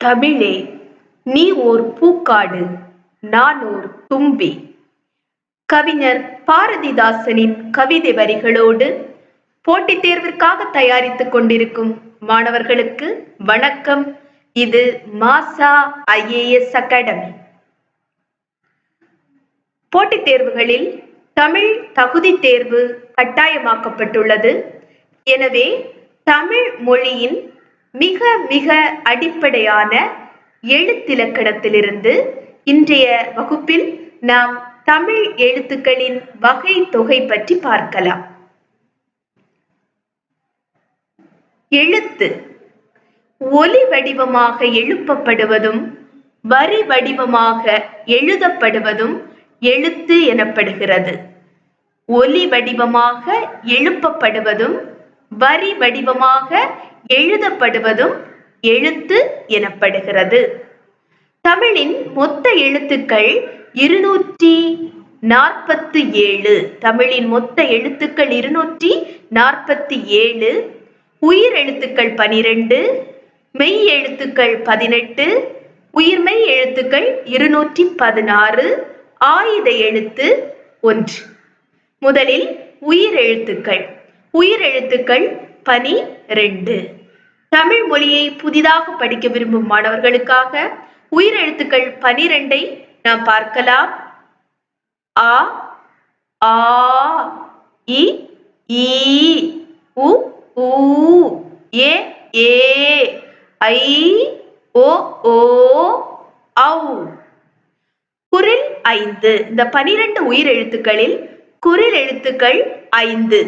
தமிழே நீ ஓர் பூக்காடு நான் ஓர் தும்பி. கவிஞர் பாரதிதாசனின் கவிதை வரிகளோடு போட்டித் தேர்விற்காக தயாரித்துக் கொண்டிருக்கும் மாணவர்களுக்கு வணக்கம். இது மாசா ஐஏஎஸ் அகாடமி. போட்டித் தேர்வுகளில் தமிழ் தகுதி தேர்வு கட்டாயமாக்கப்பட்டுள்ளது. எனவே தமிழ் மொழியின் மிக மிக அடிப்படையான எழுத்திலக்கணத்திலிருந்து இன்றைய வகுப்பில் நாம் தமிழ் எழுத்துக்களின் வகை தொகை பற்றி பார்க்கலாம். எழுத்து. ஒலி வடிவமாக எழுப்பப்படுவதும் வரி வடிவமாக எழுதப்படுவதும் எழுத்து எனப்படுகிறது. ஒலி வடிவமாக எழுப்பப்படுவதும் வரி வடிவமாக எழுதப்படுவதும் எழுத்து எனப்படுகிறது. தமிழின் மொத்த எழுத்துக்கள் இருநூற்றி நாற்பத்தி ஏழு தமிழின் மொத்த எழுத்துக்கள் இருநூற்றி நாற்பத்தி ஏழு உயிர் எழுத்துக்கள் பனிரெண்டு. மெய் எழுத்துக்கள் பதினெட்டு. உயிர்மெய் எழுத்துக்கள் இருநூற்றி பதினாறு. ஆயுத எழுத்து ஒன்று. முதலில் உயிர் எழுத்துக்கள். உயிர் எழுத்துக்கள் பனி ரெண்டு தமிழ் மொழியை புதிதாக படிக்க விரும்பும் மாணவர்களுக்காக உயிர் எழுத்துக்கள் பனிரெண்டை நாம் பார்க்கலாம். ஆ ஆ இ ஈ உ ஊ ஏ ஏ ஐ ஓ ஓ ஔ. குரில் ஐந்து. இந்த பனிரெண்டு உயிர் எழுத்துக்களில் குரில் எழுத்துக்கள் ஐந்து.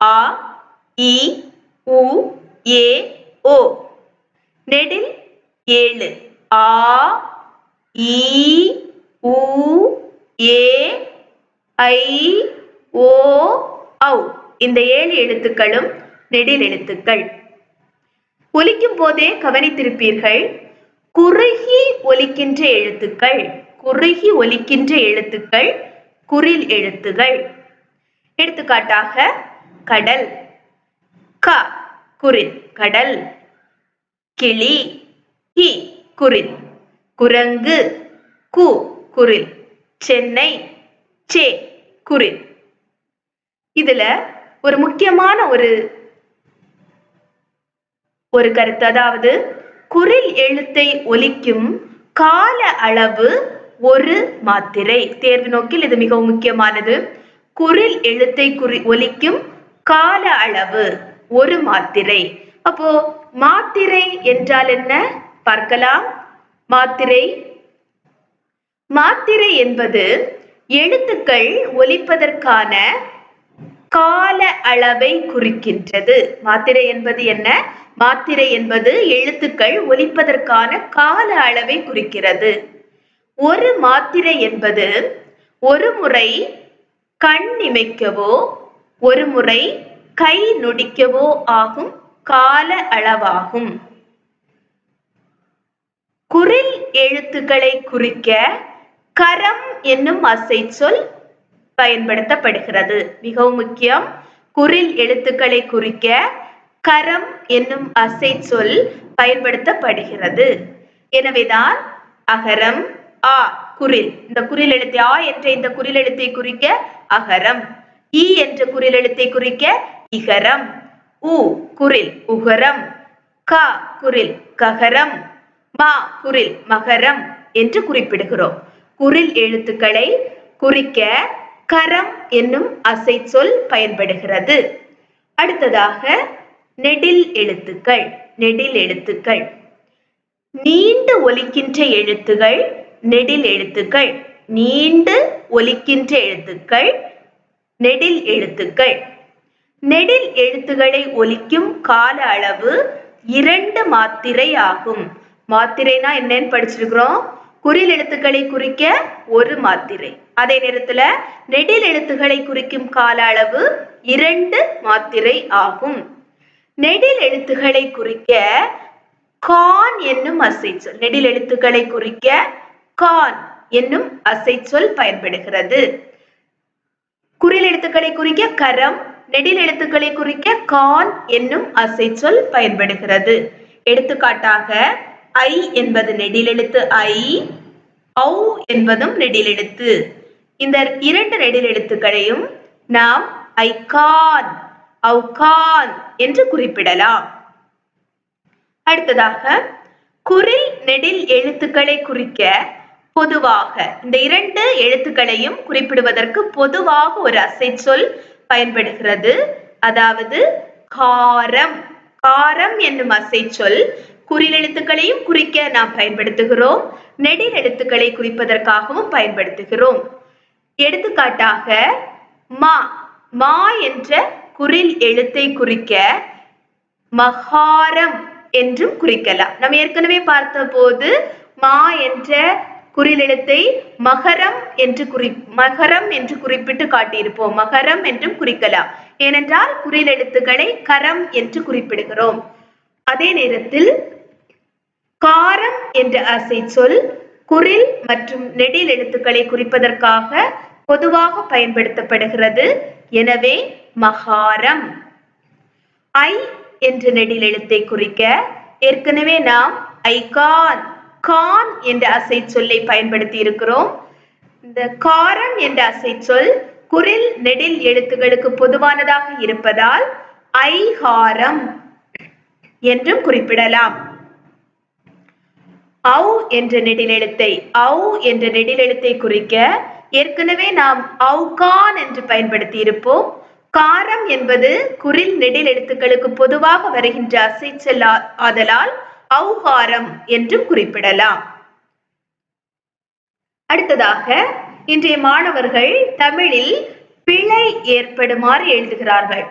ஆ இ உ ஏ ஓ. நெடில் ஏழு. ஆ ஈ உ ஏ ஐ ஓ ஔ. இந்த ஏழு எழுத்துக்களும் நெடில் எழுத்துக்கள். ஒலிக்கும் போதே கவனித்திருப்பீர்கள் குறுகி ஒலிக்கின்ற எழுத்துக்கள் குறுகி ஒலிக்கின்ற எழுத்துக்கள் குறில் எழுத்துகள். எடுத்துக்காட்டாக கடல். க. குரில் கடல். கிளி கி குரில் குரங்கு கு குரில் சென்னை சே குரில் இதுல ஒரு முக்கியமான ஒரு ஒரு கருத்து. அதாவது குரில் எழுத்தை ஒலிக்கும் கால அளவு ஒரு மாத்திரை. தேர்வு நோக்கில் இது மிகவும் முக்கியமானது. குரில் எழுத்தை குறி ஒலிக்கும் கால அளவு ஒரு மாத்திரை. அப்போ மாத்திரை என்றால் என்ன? பார்க்கலாம். மாத்திரை. மாத்திரை என்பது எழுத்துக்கள் ஒலிப்பதற்கான கால அளவை குறிக்கின்றது. மாத்திரை என்பது என்ன? மாத்திரை என்பது எழுத்துக்கள் ஒலிப்பதற்கான கால அளவை குறிக்கிறது. ஒரு மாத்திரை என்பது ஒரு முறை கண் இமைக்கவோ ஒரு முறை கை நொடிக்கவோ ஆகும் கால அளவாகும். குரில் எழுத்துக்களை குறிக்க கரம் என்னும் அசை சொல் பயன்படுத்தப்படுகிறது. மிகவும் முக்கியம் குரில் எழுத்துக்களை குறிக்க கரம் என்னும் அசை சொல் பயன்படுத்தப்படுகிறது. எனவேதான் அகரம் ஆ குரில். இந்த குரில் எழுத்தை ஆ என்ற இந்த குரில் எழுத்தை குறிக்க அகரம். ஈ என்ற குரில் எழுத்தை குறிக்க இகரம் உ குரில் உகரம் க குரில் ககரம் மா குரில் மகரம் என்று குறிப்பிடுகிறோம். குரில் எழுத்துக்களை குறிக்க கரம் என்னும் அசை சொல் பயன்படுகிறது. அடுத்ததாக நெடில் எழுத்துக்கள் நெடில் எழுத்துக்கள். நீண்டு ஒலிக்கின்ற எழுத்துகள் நெடில் எழுத்துக்கள். நீண்டு ஒலிக்கின்ற எழுத்துக்கள் நெடில் எழுத்துக்கள். நெடில் எழுத்துக்களை ஒலிக்கும் கால அளவு இரண்டு மாத்திரை ஆகும். மாத்திரைனா என்னன்னு படிச்சிருக்கிறோம். குறில் எழுத்துக்களை குறிக்க ஒரு மாத்திரை. அதே நேரத்துல நெடில் எழுத்துக்களை குறிக்கும் கால அளவு இரண்டு மாத்திரை ஆகும். நெடில் எழுத்துக்களை குறிக்க கான் என்னும் அசைச்சொல். நெடில் எழுத்துக்களை குறிக்க கான் என்னும் அசைச்சொல் பயன்படுகிறது. குறில் எழுத்துக்களை குறிக்க கரம் நெடில் எழுத்துக்களை குறிக்க கான் என்னும் அசை சொல் பயன்படுகிறது. எடுத்துக்காட்டாக ஐ என்பது நெடிலெழுத்து ஐ ஔ என்பதும் நெடிலெழுத்து இந்த இரண்டு நெடிலெழுத்துக்களையும் நாம் ஐகான் ஔகான் என்று குறிப்பிடலாம். அடுத்ததாக குறில் நெடில் எழுத்துக்களை குறிக்க பொதுவாக இந்த இரண்டு எழுத்துக்களையும் குறிப்பிடுவதற்கு பொதுவாக ஒரு அசைச்சொல் பயன்படுகிறது. அதாவது காரம். காரம் என்னும் அசைச்சொல் குறில் எழுத்துக்களையும் குறிக்க நாம் பயன்படுத்துகிறோம். நெடில் எழுத்துக்களை குறிப்பதற்காகவும் பயன்படுத்துகிறோம். எடுத்துக்காட்டாக மா. மா என்ற குறில் எழுத்தை குறிக்க மகாரம் என்றும் குறிக்கலாம். நம்ம ஏற்கனவே பார்த்த போது மா என்ற குறிலெழுத்தை மகரம் என்று குறி மகரம் என்று குறிப்பிட்டு காட்டியிருப்போம். மகரம் என்றும் குறிக்கலாம். ஏனென்றால் குறிலெழுத்துக்களை கரம் என்று குறிப்பிடுகிறோம். அதே நேரத்தில் காரம் என்ற அசை சொல் குறில் மற்றும் நெடில் எழுத்துக்களை குறிப்பதற்காக பொதுவாக பயன்படுத்தப்படுகிறது. எனவே மகாரம். ஐ என்ற நெடில் எழுத்தை குறிக்க ஏற்கனவே நாம் ஐகான் கான் என்ற அசை சொல்லை பயன்படுத்தி இருக்கிறோம். இந்த காரம் என்ற அசை சொல் குரில் நெடில் எழுத்துகளுக்கு பொதுவானதாக இருப்பதால் ஐஹாரம் என்றும் குறிப்பிடலாம். ஔ என்ற நெடிலெழுத்தை ஔ என்ற நெடிலெழுத்தை குறிக்க ஏற்கனவே நாம் ஔகான் என்று பயன்படுத்தி இருப்போம். காரம் என்பது குரில் நெடில் எழுத்துக்களுக்கு பொதுவாக வருகின்ற அசைச்சல் ஆதலால் ஔகாரம் என்றும் குறிப்பிடலாம். அடுத்ததாக இன்றைய மாணவர்கள் தமிழில் பிழை ஏற்படுமாறு எழுதுகிறார்கள்.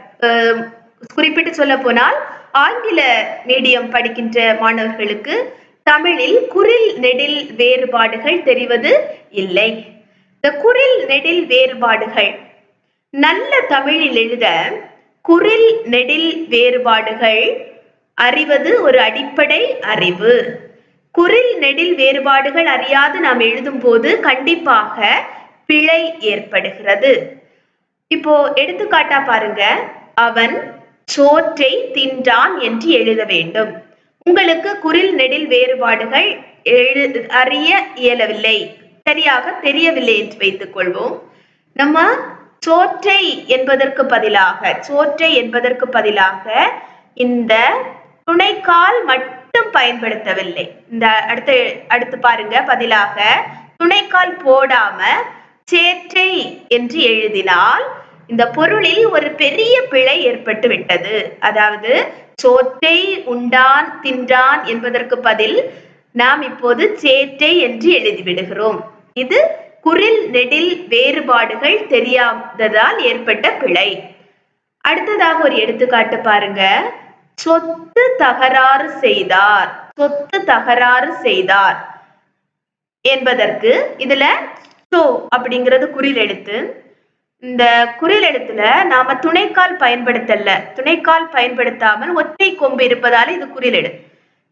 குறிப்பிட்டு சொல்ல போனால் ஆங்கில மீடியம் படிக்கின்ற மாணவர்களுக்கு தமிழில் குரில் நெடில் வேறுபாடுகள் தெரிவது இல்லை. இந்த குரில் நெடில் வேறுபாடுகள் நல்ல தமிழில் எழுத குரில் நெடில் வேறுபாடுகள் அறிவது ஒரு அடிப்படை அறிவு. குரில் நெடில் வேறுபாடுகள் அறியாது நாம் எழுதும் போது கண்டிப்பாக பிழை ஏற்படுகிறது. இப்போ எடுத்துக்காட்டா பாருங்க. அவன் சோற்றை தின்றான் என்று எழுத வேண்டும். உங்களுக்கு குரில் நெடில் வேறுபாடுகள் எழு அறிய இயலவில்லை. சரியாக தெரியவில்லை என்று வைத்துக் கொள்வோம். நம்ம சோற்றை என்பதற்கு பதிலாக சோற்றை என்பதற்கு பதிலாக இந்த துணைக்கால் மட்டும் பயன்படுத்தவில்லை. இந்த அடுத்து அடுத்து பாருங்க பதிலாக துணைக்கால் போடாம சேற்றை என்று எழுதினால் இந்த பொருளில் ஒரு பெரிய பிழை ஏற்பட்டு விட்டது. அதாவது சோற்றை உண்டான் தின்றான் என்பதற்கு பதில் நாம் இப்போது சேற்றை என்று எழுதிவிடுகிறோம். இது குரில் நெடில் வேறுபாடுகள் தெரியாததால் ஏற்பட்ட பிழை. அடுத்ததாக ஒரு எடுத்துக்காட்டு பாருங்க. சொத்து தகராறு செய்தார். சொத்து தகராறு செய்தார். என்பதற்கு இதுல சோ அப்படிங்கிறது குறில் எழுத்து. இந்த குறில் எழுத்துல நாம துணைக்கால் பயன்படுத்தல துணைக்கால் பயன்படுத்தாமல் ஒற்றை கொம்பு இருப்பதால இது குறில் எழுத்து.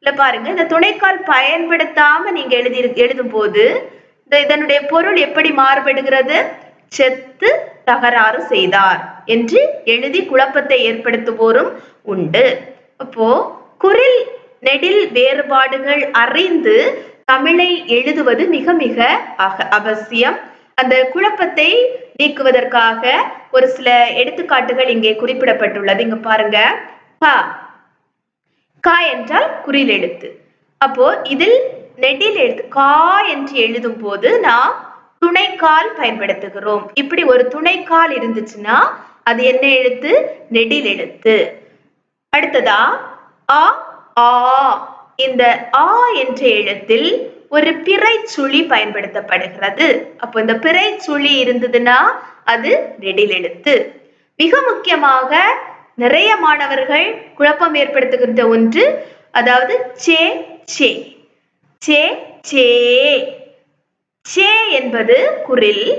இல்ல பாருங்க இந்த துணைக்கால் பயன்படுத்தாம நீங்க எழுதி எழுதும் போது இந்த இதனுடைய பொருள் எப்படி மாறுபடுகிறது? செத்து தகராறு செய்தார் என்று எழுதி குழப்பத்தை ஏற்படுத்துவோரும் உண்டு. அப்போ குரில் நெடில் வேறுபாடுகள் அறிந்து தமிழை எழுதுவது மிக மிக அவசியம். அந்த குழப்பத்தை நீக்குவதற்காக ஒரு சில எடுத்துக்காட்டுகள் இங்கே குறிப்பிடப்பட்டுள்ளது. இங்க பாருங்க. ப கா என்றால் குறில் எழுத்து. அப்போ இதில் நெடில் எழுத்து கா என்று எழுதும் போது நாம் துணைக்கால் பயன்படுத்துகிறோம். இப்படி ஒரு துணைக்கால் இருந்துச்சுன்னா அது என்ன எழுத்து? நெடில் எழுத்து. அடுத்ததா அ ஆ இந்த ஆ என்ற எழுத்தில் ஒரு பிறை சுழி பயன்படுத்தப்படுகிறது. அப்போ இந்த பிறை சுழி இருந்ததுன்னா அது நெடில் எழுத்து. மிக முக்கியமாக நிறைய மாணவர்கள் குழப்பம் ஏற்படுத்துகின்ற ஒன்று அதாவது சே சே. சே சே. சே என்பது குரில்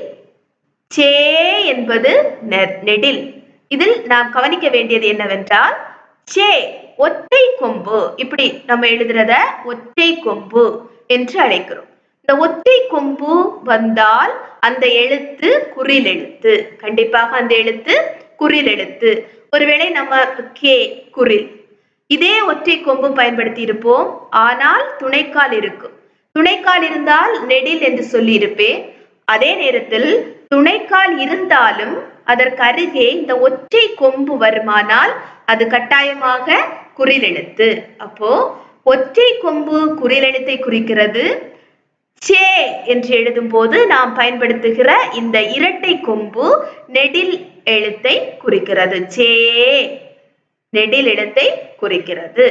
சே என்பது நெ- நெடில். இதில் நாம் கவனிக்க வேண்டியது என்னவென்றால் சே ஒற்றை கொம்பு. இப்படி நம்ம எழுதுறத ஒற்றை கொம்பு என்று அழைக்கிறோம். இந்த ஒற்றை கொம்பு வந்தால் அந்த எழுத்து குறில் எழுத்து. கண்டிப்பாக அந்த எழுத்து குறில் எழுத்து. ஒருவேளை நம்ம கே குரில். இதே ஒற்றை கொம்பு பயன்படுத்தி இருப்போம். ஆனால் துணைக்கால் இருக்கும். துணைக்கால் இருந்தால் நெடில் என்று சொல்லியிருப்பேன். அதே நேரத்தில் துணைக்கால் இருந்தாலும் அதற்கு அருகே இந்த ஒற்றை கொம்பு வருமானால் அது கட்டாயமாக குறிலெழுத்து அப்போ ஒற்றை கொம்பு குறிலெழுத்தை குறிக்கிறது. சே என்று எழுதும் போது நாம் பயன்படுத்துகிற இந்த இரட்டை கொம்பு நெடில் எழுத்தை குறிக்கிறது. சே நெடில் எழுத்தை குறிக்கிறது.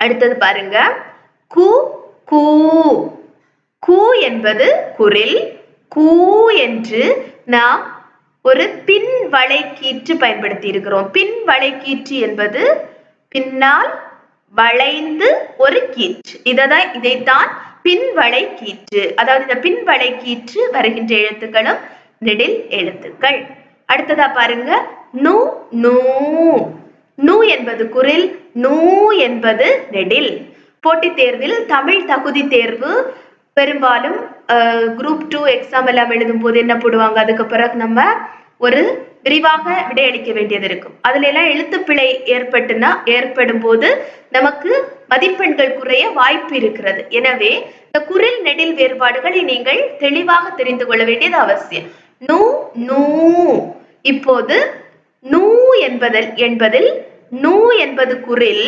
அடுத்தது பாருங்க. கு கூ. கூ என்பது குரில் கூ என்று நாம் ஒரு பின் வளைக்கீற்று பயன்படுத்தி இருக்கிறோம் பின் வளைக்கீற்று என்பது பின்னால் வளைந்து ஒரு கீற்று. இததான் இதைத்தான் பின்வளை கீற்று அதாவது இந்த பின்வளை கீற்று வருகின்ற எழுத்துக்களும் நெடில் எழுத்துக்கள். அடுத்ததா பாருங்க. நு நூ. நூ என்பது குரில் நூ என்பது நெடில். போட்டித் தேர்வில் தமிழ் தகுதி தேர்வு பெரும்பாலும் குரூப் டூ எக்ஸாம் எல்லாம் எழுதும் போது என்ன போடுவாங்க? அதுக்கு பிறகு நம்ம ஒரு விரிவாக விடையளிக்க வேண்டியது இருக்கும். அதுல எல்லாம் எழுத்துப்பிழை ஏற்பட்டுனா ஏற்படும் போது நமக்கு மதிப்பெண்கள் குறைய வாய்ப்பு இருக்கிறது. எனவே இந்த குரில் நெடில் வேறுபாடுகளை நீங்கள் தெளிவாக தெரிந்து கொள்ள வேண்டியது அவசியம். நூ நூ. இப்போது நூ என்பதில் என்பதில் நூ என்பது குரில்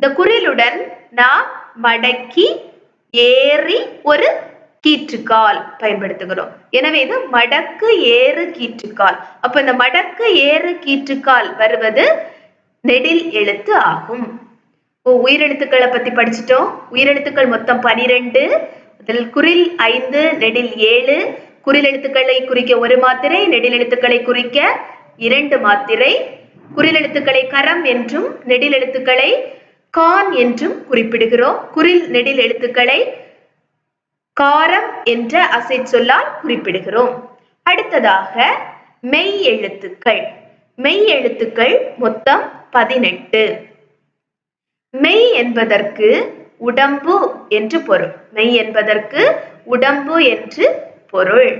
இந்த குரிலுடன் நாம் மடக்கி ஏறி ஒரு கீற்றுக்கால் பயன்படுத்துகிறோம். எனவே இது மடக்கு ஏறு கீற்றுக்கால். அப்ப இந்த மடக்கு ஏறு கீற்றுக்கால் வருவது நெடில் எழுத்து ஆகும். ஓ உயிரெழுத்துக்களை பத்தி படிச்சிட்டோம். உயிரெழுத்துக்கள் மொத்தம் பனிரெண்டு அதில் குரில் ஐந்து நெடில் ஏழு. குரில் எழுத்துக்களை குறிக்க ஒரு மாத்திரை நெடில் எழுத்துக்களை குறிக்க இரண்டு மாத்திரை. குரில் எழுத்துக்களை கரம் என்றும் நெடில் எழுத்துக்களை கான் என்றும் குறிப்பிடுகிறோம். குறில் நெடில் எழுத்துக்களை காரம் என்ற அசை சொல்லால் குறிப்பிடுகிறோம். அடுத்ததாக மெய் எழுத்துக்கள். மெய் எழுத்துக்கள் மொத்தம் பதினெட்டு. மெய் என்பதற்கு உடம்பு என்று பொருள். மெய் என்பதற்கு உடம்பு என்று பொருள்.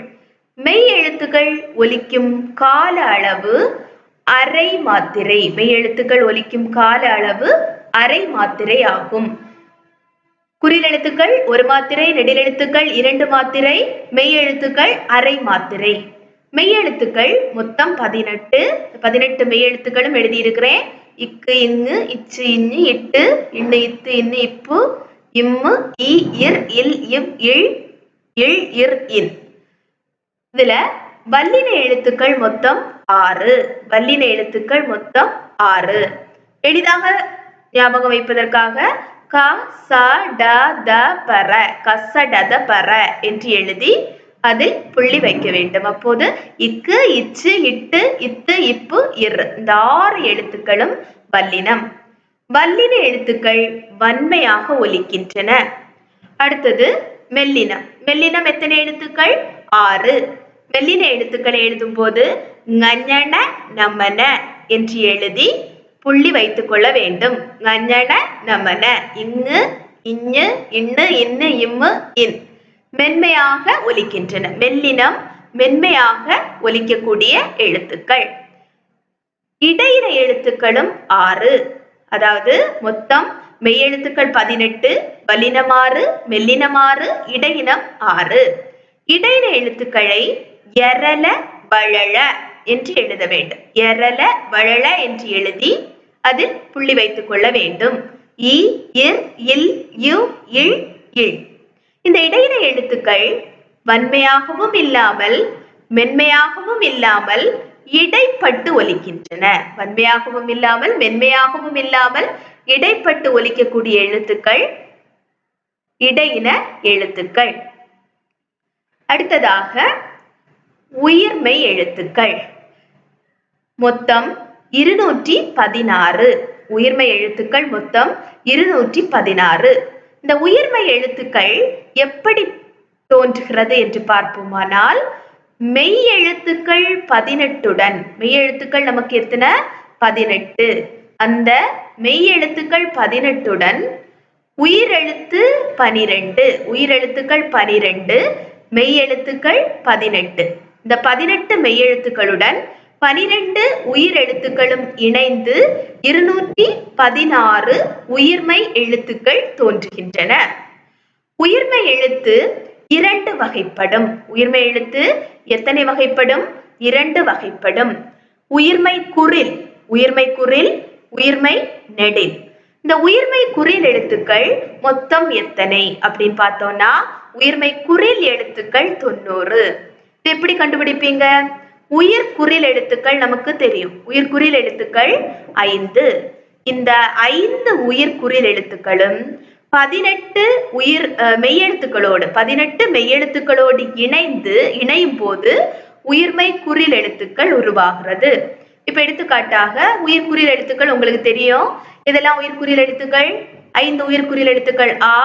மெய் எழுத்துக்கள் ஒலிக்கும் கால அளவு அரை மாத்திரை. மெய் எழுத்துக்கள் ஒலிக்கும் கால அளவு அரை மாத்திரை ஆகும். குறிலெழுத்துக்கள் ஒரு மாத்திரை நெடிலெழுத்துக்கள் இரண்டு மாத்திரை மெய் எழுத்துக்கள் அரை மாத்திரை. மெய் எழுத்துக்கள் மொத்தம் பதினெட்டு பதினெட்டு மெய் எழுத்துக்களும் எழுதியிருக்கிறேன். இக்கு இங்கு இச்சு இன்னு இட்டு இன்னு இத்து இன்னு இப்பு இம்மு இ இர் இல் இவ் இல் இல் இர் இன். இதுல வல்லின எழுத்துக்கள் மொத்தம் ஆறு. வல்லின எழுத்துக்கள் மொத்தம் ஆறு. எளிதாக ஞாபகம் வைப்பதற்காக க ச ட த பர கசடத பர என்று எழுதி அதில் புள்ளி வைக்க வேண்டும். அப்போது இக்கு இச்சு இட்டு இத்து இப்பு இர். இந்த ஆறு எழுத்துக்களும் வல்லினம். வல்லின எழுத்துக்கள் வன்மையாக ஒலிக்கின்றன. அடுத்தது மெல்லினம். மெல்லினம் எத்தனை எழுத்துக்கள்? ஆறு. மெல்லின எழுத்துக்களை எழுதும் போது நமன என்று எழுதி புள்ளி வைத்துக் கொள்ள வேண்டும். ஞன நமன. இங்கு இஞ்சு இன்னு இன்னு இம்மு இன். மென்மையாக ஒலிக்கின்றன. மெல்லினம் மென்மையாக ஒலிக்கக்கூடிய எழுத்துக்கள். இடையின எழுத்துக்களும் ஆறு. அதாவது மொத்தம் மெய்யெழுத்துக்கள் பதினெட்டு வல்லினமாறு மெல்லினமாறு இடையினம் ஆறு. இடையில எழுத்துக்களை எரல வழல என்று எழுத வேண்டும். எரல வழல என்று எழுதி அதில் புள்ளி வைத்துக் கொள்ள வேண்டும். இ இர் இல் யு இல் இல். இந்த இடையின எழுத்துக்கள் வன்மையாகவும் இல்லாமல் மென்மையாகவும் இல்லாமல் இடைப்பட்டு ஒலிக்கின்றன. வன்மையாகவும் இல்லாமல் மென்மையாகவும் இல்லாமல் இடைப்பட்டு ஒலிக்கக்கூடிய எழுத்துக்கள் இடையின எழுத்துக்கள். அடுத்ததாக உயிர்மை எழுத்துக்கள். மொத்தம் இருநூற்றி பதினாறு. உயிர்மை எழுத்துக்கள் மொத்தம் இருநூற்றி பதினாறு. இந்த உயிர்மை எழுத்துக்கள் எப்படி தோன்றுகிறது என்று பார்ப்போமானால் மெய் எழுத்துக்கள் பதினெட்டுடன் மெய் எழுத்துக்கள் நமக்கு எத்தனை? பதினெட்டு. அந்த மெய் எழுத்துக்கள் பதினெட்டுடன் உயிரெழுத்து பனிரெண்டு உயிரெழுத்துக்கள் பனிரெண்டு மெய் எழுத்துக்கள் பதினெட்டு. இந்த பதினெட்டு மெய்யெழுத்துக்களுடன் பனிரெண்டு உயிர் எழுத்துக்களும் இணைந்து இருநூற்றி பதினாறு உயிர்மை எழுத்துக்கள் தோன்றுகின்றன. உயிர்மை எழுத்து இரண்டு வகைப்படும். உயிர்மை எழுத்து எத்தனை வகைப்படும்? இரண்டு வகைப்படும். உயிர்மை குரில். உயிர்மை குரில் உயிர்மை நெடில். இந்த உயிர்மை குறில் எழுத்துக்கள் மொத்தம் எத்தனை அப்படின்னு பார்த்தோம்னா உயிர்மை குறில் எழுத்துக்கள் தொண்ணூறு. இது எப்படி கண்டுபிடிப்பீங்க? உயிர் குறில் எழுத்துக்கள் நமக்கு தெரியும். உயிர் குறில் எழுத்துக்கள் ஐந்து. இந்த ஐந்து உயிர் குறில் எழுத்துக்களும் பதினெட்டு உயிர் அஹ், மெய்யெழுத்துக்களோடு பதினெட்டு மெய்யெழுத்துக்களோடு இணைந்து இணையும் போது உயிர்மை குறில் எழுத்துக்கள் உருவாகிறது. இப்ப எடுத்துக்காட்டாக உயிர் குறில் எழுத்துக்கள் உங்களுக்கு தெரியும். இதெல்லாம் உயிர் குறில் எழுத்துக்கள்? ஐந்து உயிர் குறில் எழுத்துக்கள் ஆ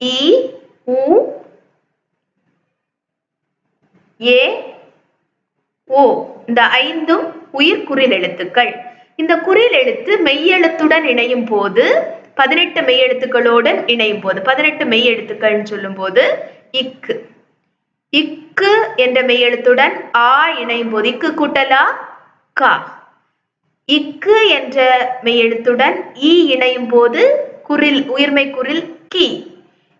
இ உ ஏ ஓ இந்த ஐந்தும் உயிர் குறில் எழுத்துக்கள். இந்த குறில் எழுத்து மெய்யெழுத்துடன் இணையும் போது பதினெட்டு மெய்யெழுத்துக்களுடன் இணையும் போது பதினெட்டு மெய்யெழுத்துக்கள்னு சொல்லும் போது இக்கு. இக்கு என்ற மெய் எழுத்துடன் ஆ இணையும் போது இக்கு கூட்டலா? கா. இக்கு என்ற மெய்யெழுத்துடன் ஈ இணையும் போது குரில் உயிர்மை குரில் கி.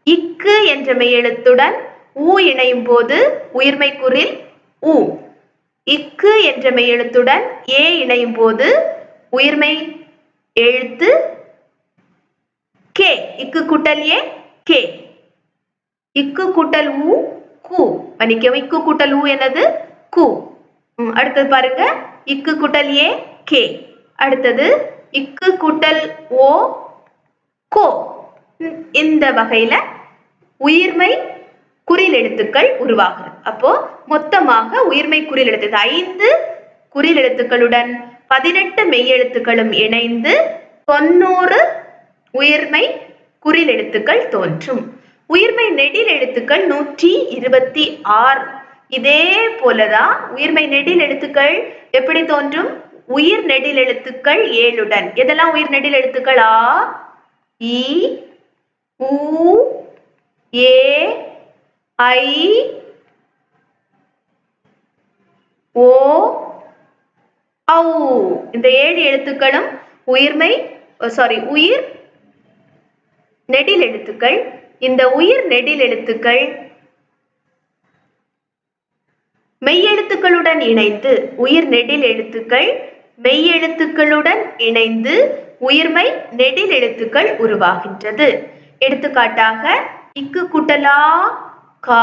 இக்கு என்ற மெய் எழுத்துடன் ஊ இணையும் போது உயிர்மை குரில் உ. இக்கு என்ற மெய்யெழுத்துடன் ஏ இணையும் போது உயிர்மை எழுத்து கே. இக்கு கூட்டல் ஏ கே. இக்கு கூட்டல் ஊ கு. மன்னிக்கவும் இக்கு கூட்டல் ஊ என்னது? கு. அடுத்தது பாருங்க. இக்கு கூட்டல் ஏ கே. அடுத்தது இக்கு கூட்டல் ஓ கோ. இந்த வகையில உயிர்மை குறில் எழுத்துக்கள் உருவாகுது. அப்போ மொத்தமாக உயிர்மை குறில் எழுத்து ஐந்து குறில் எழுத்துக்களுடன் பதினெட்டு மெய்யெழுத்துக்களும் இணைந்து தொண்ணூறு உயிர்மை குறில் எழுத்துக்கள் தோன்றும். உயிர்மை நெடில் எழுத்துக்கள் நூற்றி இருபத்தி ஆறு. இதே போலதான் உயிர்மை நெடில் எழுத்துக்கள் எப்படி தோன்றும்? உயிர் நெடில் எழுத்துக்கள் ஏழுடன். எதெல்லாம் உயிர் நெடில் எழுத்துக்கள்? ஆ இ உ ஏ ஐ ஓ ஔ. இந்த ஏழு எழுத்துக்களும் உயிர்மை சாரி உயிர் நெடில் எழுத்துக்கள். இந்த உயிர் நெடில் எழுத்துக்கள் மெய்யெழுத்துக்களுடன் இணைந்து உயிர் நெடில் எழுத்துக்கள் மெய்யெழுத்துக்களுடன் இணைந்து உயிர்மை நெடில் எழுத்துக்கள் உருவாகின்றது. எடுத்துக்காட்டாக இக்கு குட்டலா கா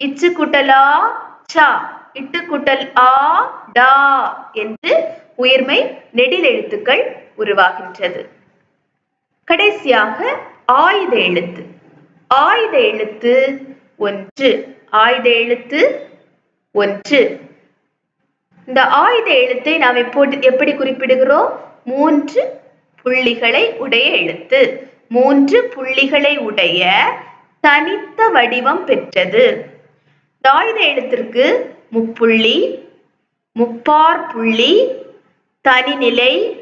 இச்சு குட்டலா சா. இட்டு குட்டல் ஆ டா என்று உயிர்மை நெடில் எழுத்துக்கள் உருவாகின்றது. கடைசியாக ஆயுத எழுத்து. ஆயுத எழுத்து ஒன்று. ஆயுத எழுத்து ஒன்று. இந்த ஆயுத எழுத்தை நாம் எப்போது எப்படி குறிப்பிடுகிறோம்? மூன்று புள்ளிகளை உடைய எழுத்து. மூன்று புள்ளிகளை உடைய தனித்த வடிவம் பெற்றது. இந்த ஆயுத எழுத்திற்கு முப்புள்ளி முப்பார் புள்ளி தனிநிலை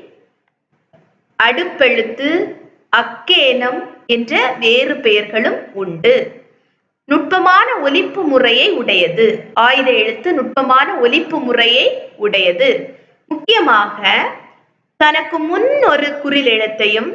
அடுப்பெழுத்து அக்கேனம் என்ற வேறு பெயர்களும் உண்டு. நுட்பமான ஒலிப்பு முறையை உடையது. ஆயுத எழுத்து நுட்பமான ஒலிப்பு முறையை உடையது. முக்கியமாக தனக்கு முன் ஒரு குறில் எழுத்தையும்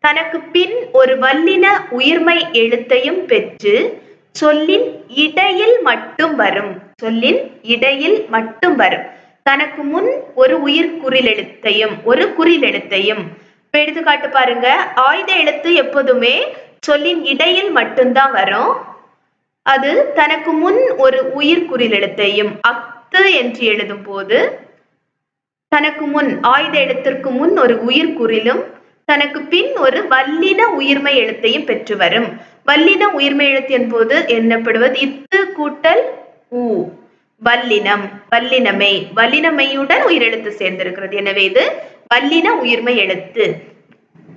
தனக்கு பின் ஒரு வல்லின உயிர்மை எழுத்தையும் பெற்று சொல்லின் இடையில் மட்டும் வரும். சொல்லின் இடையில் மட்டும் வரும். தனக்கு முன் ஒரு உயிர் குறிலெழுத்தையும் ஒரு குறிலெழுத்தையும் எழுத்தையும் இப்ப எடுத்துக்காட்டு பாருங்க. ஆயுத எழுத்து எப்போதுமே சொல்லின் இடையில் மட்டும்தான் வரும். அது தனக்கு முன் ஒரு உயிர் குறிலெழுத்தையும் அத்து என்று எழுதும் போது தனக்கு முன் ஆயுத எழுத்திற்கு முன் ஒரு உயிர் குறிலும் தனக்கு பின் ஒரு வல்லின உயிர்மை எழுத்தையும் பெற்று வரும். வல்லின உயிர்மை எழுத்து என்பது என்னப்படுவது? இத்து கூட்டல் உ வல்லினம். வல்லினமை. வல்லினமையுடன் உயிரெழுத்து சேர்ந்திருக்கிறது. எனவே இது வல்லின உயிர்மை எழுத்து.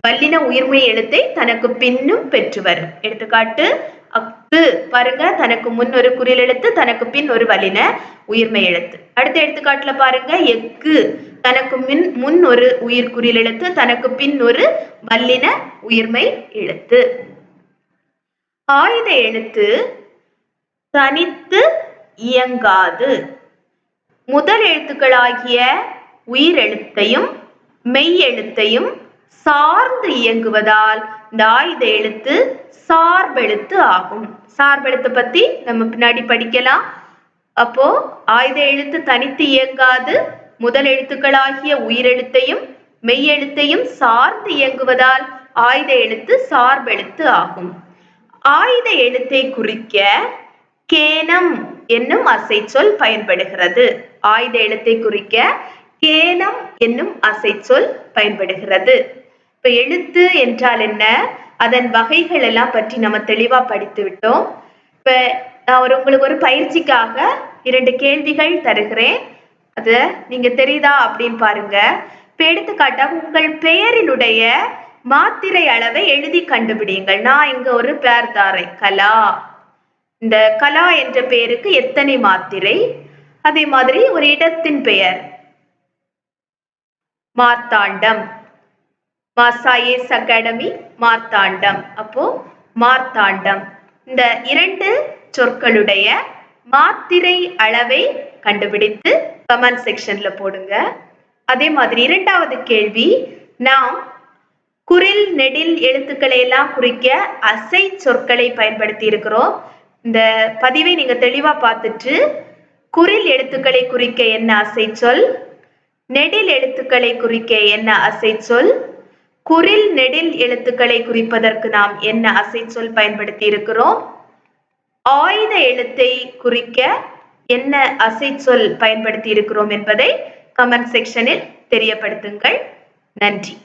வல்லின உயிர்மை எழுத்தை தனக்கு பின்னும் பெற்று வரும் எடுத்துக்காட்டு அக்கு பாருங்க தனக்கு முன் ஒரு குறில் எழுத்து தனக்கு பின் ஒரு வல்லின உயிர்மை எழுத்து. அடுத்த எடுத்துக்காட்டுல பாருங்க எக்கு தனக்கு மின் முன் ஒரு உயிர் குறில் எழுத்து தனக்கு பின் ஒரு வல்லின உயிர்மை எழுத்து. ஆயுத எழுத்து தனித்து இயங்காது. முதல் எழுத்துக்களாகிய உயிரெழுத்தையும் மெய்யெழுத்தையும் சார்ந்து இயங்குவதால் இந்த ஆயுத எழுத்து சார்பெழுத்து ஆகும். சார்பெழுத்து பத்தி நம்ம பின்னாடி படிக்கலாம். அப்போ ஆயுத எழுத்து தனித்து இயங்காது. முதல் எழுத்துக்களாகிய உயிரெழுத்தையும் மெய்யெழுத்தையும் சார்ந்து இயங்குவதால் ஆயுத எழுத்து சார்பெழுத்து ஆகும். ஆயுத எழுத்தை குறிக்க கேனம் என்னும் அசைச்சொல் பயன்படுகிறது. ஆயுத எழுத்தை குறிக்க கேனம் என்னும் அசைச்சொல் பயன்படுகிறது. இப்ப எழுத்து என்றால் என்ன? அதன் வகைகள் எல்லாம் பற்றி நம்ம தெளிவா படித்து விட்டோம். இப்ப நான் ஒரு உங்களுக்கு ஒரு பயிற்சிக்காக இரண்டு கேள்விகள் தருகிறேன். அது நீங்க தெரியுதா அப்படின்னு பாருங்க. இப்ப எடுத்துக்காட்டாக உங்கள் பெயரினுடைய மாத்திரை அளவை எழுதி கண்டுபிடியுங்கள். நான் இங்க ஒரு பேர் தாரேன். கலா. இந்த கலா என்ற பெயருக்கு எத்தனை மாத்திரை? அதே மாதிரி ஒரு இடத்தின் பெயர். மார்த்தாண்டம். மாசாயேஸ் அகாடமி மார்த்தாண்டம். அப்போ மார்த்தாண்டம். இந்த இரண்டு சொற்களுடைய மாத்திரை அளவை கண்டுபிடித்து கமெண்ட் செக்ஷன்ல போடுங்க. அதே மாதிரி இரண்டாவது கேள்வி. நாம் குரில் நெடில் எழுத்துக்களை எல்லாம் குறிக்க அசை சொற்களை பயன்படுத்தி இருக்கிறோம். இந்த பதிவை நீங்க தெளிவா பார்த்துட்டு குரில் எழுத்துக்களை குறிக்க என்ன அசை சொல்? நெடில் எழுத்துக்களை குறிக்க என்ன அசை சொல்? குரில் நெடில் எழுத்துக்களை குறிப்பதற்கு நாம் என்ன அசை சொல் பயன்படுத்தி இருக்கிறோம்? ஆயுத எழுத்தை குறிக்க என்ன அசை சொல் பயன்படுத்தி இருக்கிறோம் என்பதை கமெண்ட் செக்ஷனில் தெரியப்படுத்துங்கள். நன்றி.